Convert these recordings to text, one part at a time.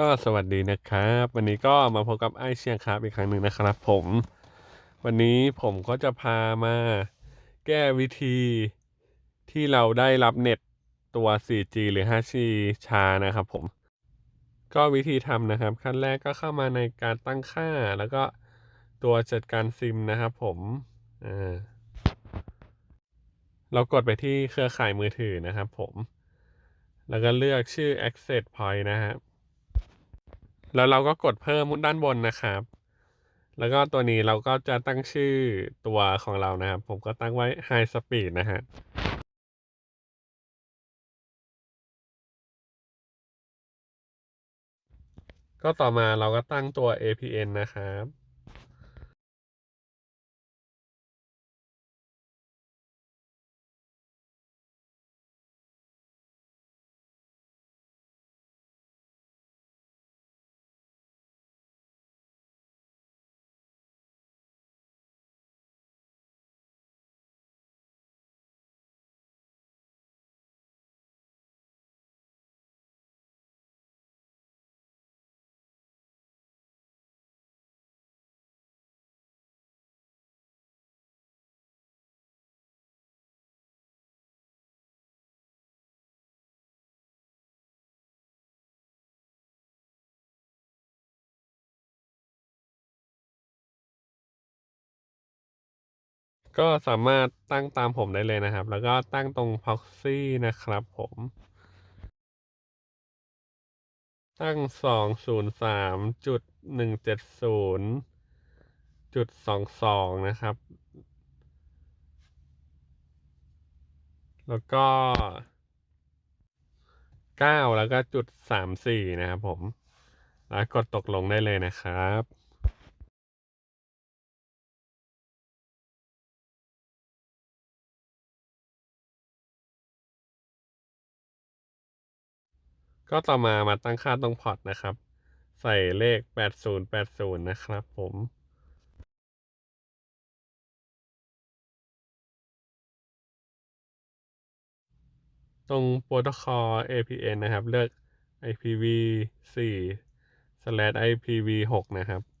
ก็สวัสดีนะครับ วันนี้ก็มาพบกับไอเชียงครับอีกครั้งหนึ่งนะครับผม วันนี้ผมก็จะพามาแก้วิธีที่เราได้รับเน็ตตัว 4G หรือ 5G ช้านะครับผม ก็วิธีทำนะครับ ขั้นแรกก็เข้ามาในการตั้งค่า แล้วก็ตัวจัดการซิมนะครับผมอ่าเรากดไปที่เครือข่ายมือถือนะครับผม แล้วก็เลือกชื่อ access point นะครับ แล้วเราก็กดเพิ่มด้านบนนะครับ แล้วก็ตัวนี้เราก็จะตั้งชื่อตัวของเรานะครับ ผมก็ตั้งไว้ high speed นะฮะก็ต่อมาเราก็ตั้งตัว APN นะครับ ก็สามารถตั้งตามผมได้เลยนะครับ แล้วก็ตั้งตรง proxy นะครับผม ตั้งสองศูนย์สามจุดหนึ่งเจ็ดศูนย์จุดสองสองนะครับ แล้วก็เก้าแล้วก็จุดสามสี่นะครับผม แล้วกดตกลงได้เลยนะครับ ก็ต่อมามาตั้งค่าตรงพอร์ตนะครับ ใส่เลข 8080 นะครับผมตรงโปรโตคอล APN นะครับ เลือก IPv4 IPv6 นะครับ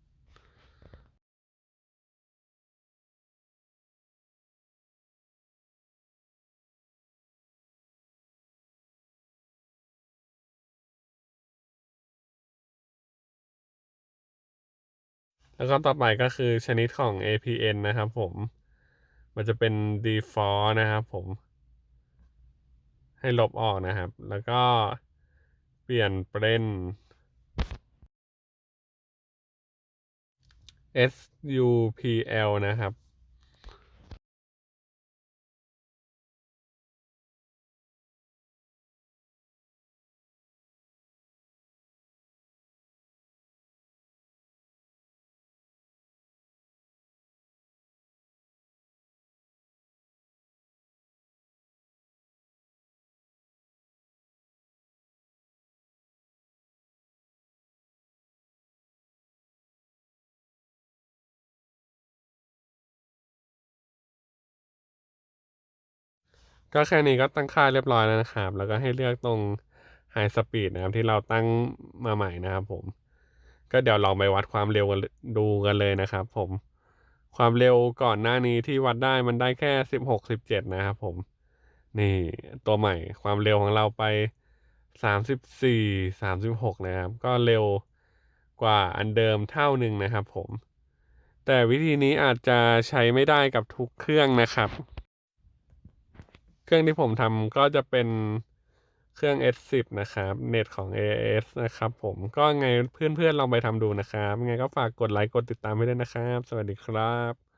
แล้วก็ต่อไปก็คือชนิดของ APN นะครับผม มันจะเป็น default นะครับผม ให้ลบออกนะครับ แล้วก็เปลี่ยนเป็น SUPL นะครับ ก็แค่นี้ก็ตั้งค่าเรียบร้อยแล้วนะครับ แล้วก็ให้เลือกตรง High Speed นะครับที่เราตั้งมาใหม่นะครับผม ก็เดี๋ยวลองไปวัดความเร็วกันดูกันเลยนะครับผม ความเร็วก่อนหน้านี้ที่วัดได้มันได้แค่สิบหกสิบเจ็ดนะครับผม นี่ตัวใหม่ความเร็วของเราไปสามสิบสี่สามสิบหกนะครับ ก็เร็วกว่าอันเดิมเท่าหนึ่งนะครับผม แต่วิธีนี้อาจจะใช้ไม่ได้กับทุกเครื่องนะครับ เครื่องที่ผมทำก็จะเป็นเครื่อง S10 นะครับ เน็ตของ AAS นะครับผมก็ไงเพื่อนๆลองไปทำดูนะครับ ไงก็ฝากกดไลค์กดติดตามให้ด้วยนะครับ สวัสดีครับ